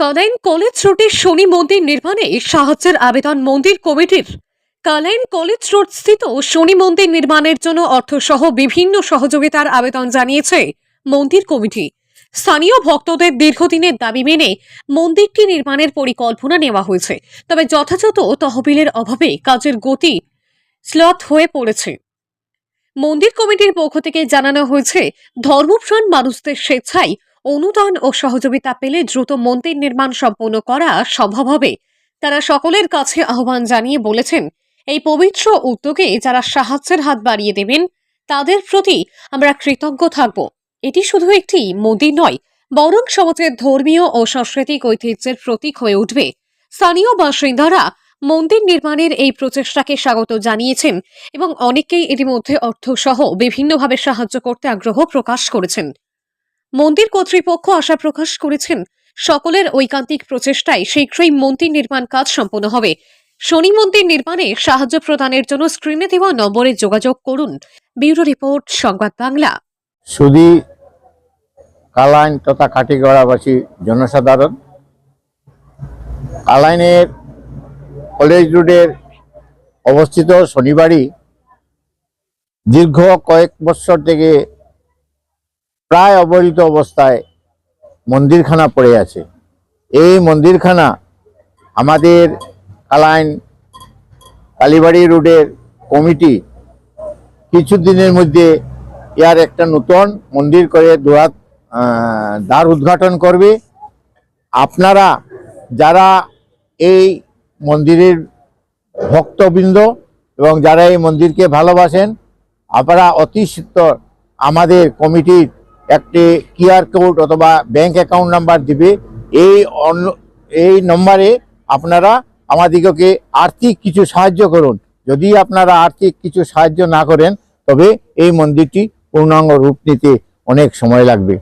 Kalain college রোডে শনি মন্দির নির্মাণে সাহায্যের আবেদন মন্দির কমিটির। কালাইন কলেজ রোড স্থিত শনি মন্দির নির্মাণের জন্য অর্থসহ বিভিন্ন সহযোগিতার আবেদন জানিয়েছে মন্দির কমিটি। স্থানীয় ভক্তদের দীর্ঘদিনের দাবি মেনে মন্দিরটি নির্মাণের পরিকল্পনা নেওয়া হয়েছে। তবে যথাযথ তহবিলের অভাবে কাজের গতি স্লথ হয়ে পড়েছে। মন্দির কমিটির পক্ষ থেকে জানানো হয়েছে, ধর্মপ্রাণ মানুষদের স্বেচ্ছায় অনুদান ও সহযোগিতা পেলে দ্রুত মন্দির নির্মাণ সম্পন্ন করা সম্ভব হবে। তারা সকলের কাছে আহ্বান জানিয়ে বলেছেন, এই পবিত্র উদ্যোগে যারা সাহায্যের হাত বাড়িয়ে দেবেন, তাদের প্রতি আমরা কৃতজ্ঞ থাকব। এটি শুধু একটি মন্দির নয়, বরং সমাজের ধর্মীয় ও সাংস্কৃতিক ঐতিহ্যের প্রতীক হয়ে উঠবে। স্থানীয় বাসিন্দারা মন্দির নির্মাণের এই প্রচেষ্টাকে স্বাগত জানিয়েছেন এবং অনেকেই ইতিমধ্যে অর্থসহ বিভিন্নভাবে সাহায্য করতে আগ্রহ প্রকাশ করেছেন। মন্দির কর্তৃপক্ষ আশা প্রকাশ করেছেন, সকলের ঐকান্তিক প্রচেষ্টায় শীঘ্রই মন্দির নির্মাণ কাজ সম্পন্ন হবে। শনি মন্দির নির্মাণে সাহায্য প্রদানের জন্য স্ক্রিনে দেওয়া নম্বরে যোগাযোগ করুন। ব্যুরো রিপোর্ট, সংবাদ বাংলা। সুদী, কালাইন তথা কাটিগড়াবাসী জনসাধারণ, কালাইনের কলেজ রোডের অবস্থিত শনিবারই দীর্ঘ কয়েক বছর থেকে প্রায় অবহেলিত অবস্থায় মন্দিরখানা পড়ে আছে। এই মন্দিরখানা আমাদের কালাইন কালীবাড়ি রোডের কমিটি কিছুদিনের মধ্যে ইয়ার একটা নতুন মন্দির করে দুয়ার দ্বার উদ্ঘাটন করবে। আপনারা যারা এই মন্দিরের ভক্তবৃন্দ এবং যারা এই মন্দিরকে ভালোবাসেন, আপনারা অতি আমাদের কমিটির একটি কিউআর কোড অথবা ব্যাংক অ্যাকাউন্ট নাম্বার দিবে। এই অন্য, এই নম্বরে আপনারা আমাদিগকে আর্থিক কিছু সাহায্য করুন। যদি আপনারা আর্থিক কিছু সাহায্য না করেন, তবে এই মন্দিরটি পূর্ণাঙ্গ রূপ নিতে অনেক সময় লাগবে।